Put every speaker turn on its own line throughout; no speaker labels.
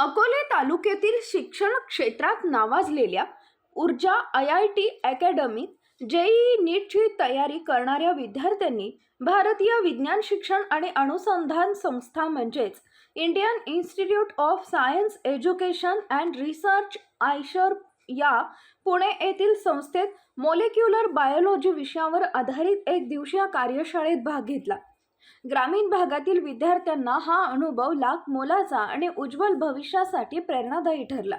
अकोले तालुक्यातील शिक्षण क्षेत्रात नावाजलेल्या ऊर्जा आय आय टी अकॅडमीत जेई नीटची तयारी करणाऱ्या विद्यार्थ्यांनी भारतीय विज्ञान शिक्षण आणि अनुसंधान संस्था म्हणजेच Indian institute of science education and research IISER या पुणे येथील संस्थेत मोलेक्युलर बायोलॉजी विषयावर आधारित एक दिवसीय कार्यशाळेत भाग घेतला. ग्रामीण भागातील विद्यार्थ्यांना हा अनुभव लाख मोलाचा आणि उज्ज्वल भविष्यासाठी प्रेरणादायी ठरला.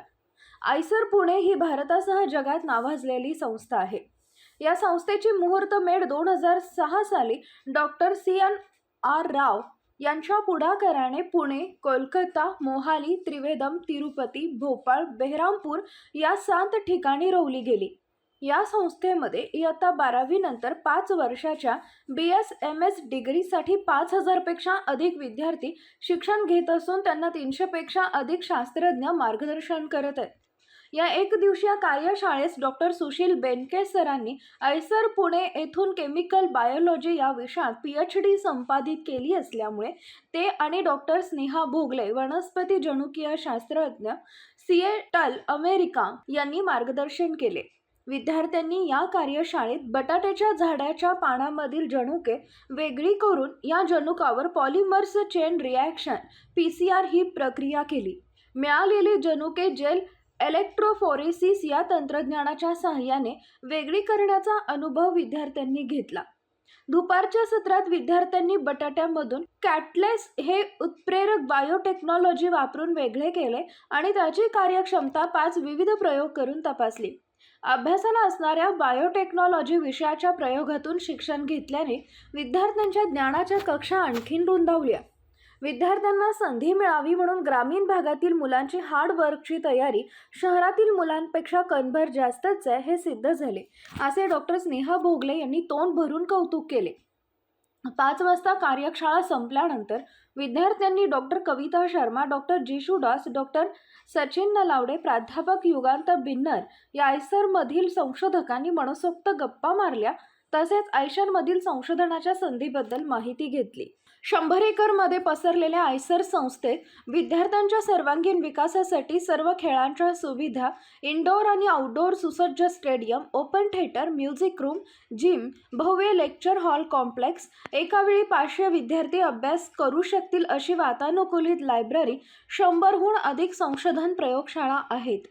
आयसर पुणे ही भारतासह जगात नावाजलेली संस्था आहे. या संस्थेची मुहूर्तमेढ दोन हजार सहा साली doctor C. N. R. Rao यांच्या पुढाकाराने पुणे कोलकाता मोहाली त्रिवेदम तिरुपती भोपाळ बेहरामपूर या सात ठिकाणी रोवली गेली. या संस्थेमध्ये इयत्ता बारावीनंतर पाच वर्षाच्या बी एस एम एस डिग्रीसाठी पाच हजारपेक्षा अधिक विद्यार्थी शिक्षण घेत असून त्यांना तीनशेपेक्षा अधिक शास्त्रज्ञ मार्गदर्शन करत आहेत. या एक दिवसीय कार्यशाळेस डॉक्टर सुशील बेनके सरांनी ऐसर पुणे येथून केमिकल बायोलॉजी या विषयात पी एच डी संपादित केली असल्यामुळे ते आणि डॉक्टर स्नेहा भोगले वनस्पती जनुकीय शास्त्रज्ञ सिएटल अमेरिका यांनी मार्गदर्शन केले. विद्यार्थ्यांनी या कार्यशाळेत बटाट्याच्या झाडाच्या पानामधील जनुके वेगळी करून या जनुकावर polymers chain reaction P C R ही प्रक्रिया केली. मिळालेली जनुके जेल इलेक्ट्रोफोरेसिस या तंत्रज्ञानाच्या सहाय्याने वेगळी करण्याचा अनुभव विद्यार्थ्यांनी घेतला. दुपारच्या सत्रात विद्यार्थ्यांनी बटाट्यामधून कॅटलेस हे उत्प्रेरक बायोटेक्नॉलॉजी वापरून वेगळे केले आणि त्याची कार्यक्षमता पाच विविध प्रयोग करून तपासली. अभ्यासाला असणाऱ्या बायोटेक्नॉलॉजी विषयाच्या प्रयोगातून शिक्षण घेतल्याने विद्यार्थ्यांच्या ज्ञानाच्या कक्षा आणखीन रुंदावल्या. विद्यार्थ्यांना संधी मिळावी म्हणून ग्रामीण भागातील मुलांची हार्ड वर्कची तयारी शहरातील मुलांपेक्षा कणभर जास्तच आहे हे सिद्ध झाले असे डॉक्टर स्नेहा भोगले यांनी तोंड भरून कौतुक केले. पाच वाजता कार्यशाळा संपल्यानंतर विद्यार्थ्यांनी doctor Kavita Sharma doctor Jishu Doss doctor Sachin Nalawade प्राध्यापक युगांत बिन्नर या आयसरमधील संशोधकांनी मनसोक्त गप्पा मारल्या. तसेच आयशरमधील संशोधनाच्या संधीबद्दल माहिती घेतली. शंभर एकरमध्ये पसरलेल्या आयसर संस्थेत विद्यार्थ्यांच्या सर्वांगीण विकासासाठी सर्व खेळांच्या सुविधा इनडोअर आणि आउटडोअर सुसज्ज stadium open theatre music room gym भव्य लेक्चर हॉल कॉम्प्लेक्स एकावेळी पाचशे विद्यार्थी अभ्यास करू शकतील अशी वातानुकूलित लायब्ररी शंभरहून अधिक संशोधन प्रयोगशाळा आहेत.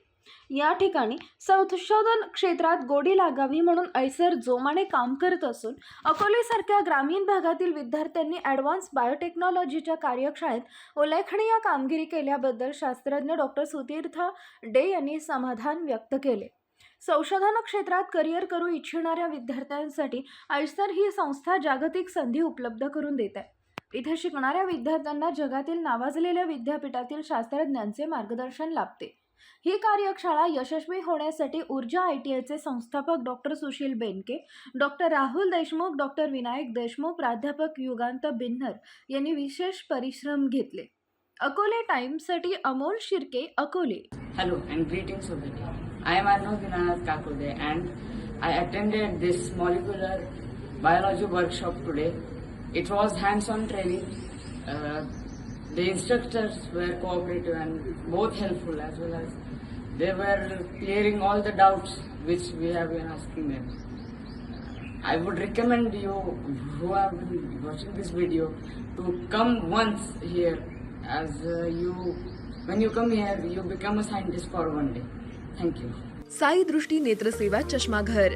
या ठिकाणी संशोधन क्षेत्रात गोडी लागावी म्हणून ऐसर जोमाने काम करत असून अकोलेसारख्या ग्रामीण भागातील विद्यार्थ्यांनी ॲडव्हान्स बायोटेक्नॉलॉजीच्या कार्यशाळेत उल्लेखनीय कामगिरी केल्याबद्दल शास्त्रज्ञ डॉक्टर सुतीर्थ डे यांनी समाधान व्यक्त केले. संशोधन क्षेत्रात करिअर करू इच्छिणाऱ्या विद्यार्थ्यांसाठी ऐसर ही संस्था जागतिक संधी उपलब्ध करून देत. आहे इथे शिकणाऱ्या विद्यार्थ्यांना जगातील नावाजलेल्या विद्यापीठातील शास्त्रज्ञांचे मार्गदर्शन लाभते. ही कार्यशाळा यशस्वी होण्यासाठी ऊर्जा आय टी आयचे संस्थापक doctor Sushil Benke doctor Rahul Deshmukh doctor Vinayak Deshmukh प्राध्यापक युगांत बिन्नर यांनी विशेष परिश्रम घेतले. Akole टाइम्ससाठी Amol Shirke Akole.
Hello and greeting I am Arno Vinayak Kakole and I attended this molecular biology workshop today it was hands on training the instructors were cooperative and both helpful as well as they were clearing all the doubts which we have been asking them. I would recommend you who have been watching this video to come once here as uh, you when you come here you become a scientist for one day. Thank you.
Sai Drishti Netraseva Chashmaghar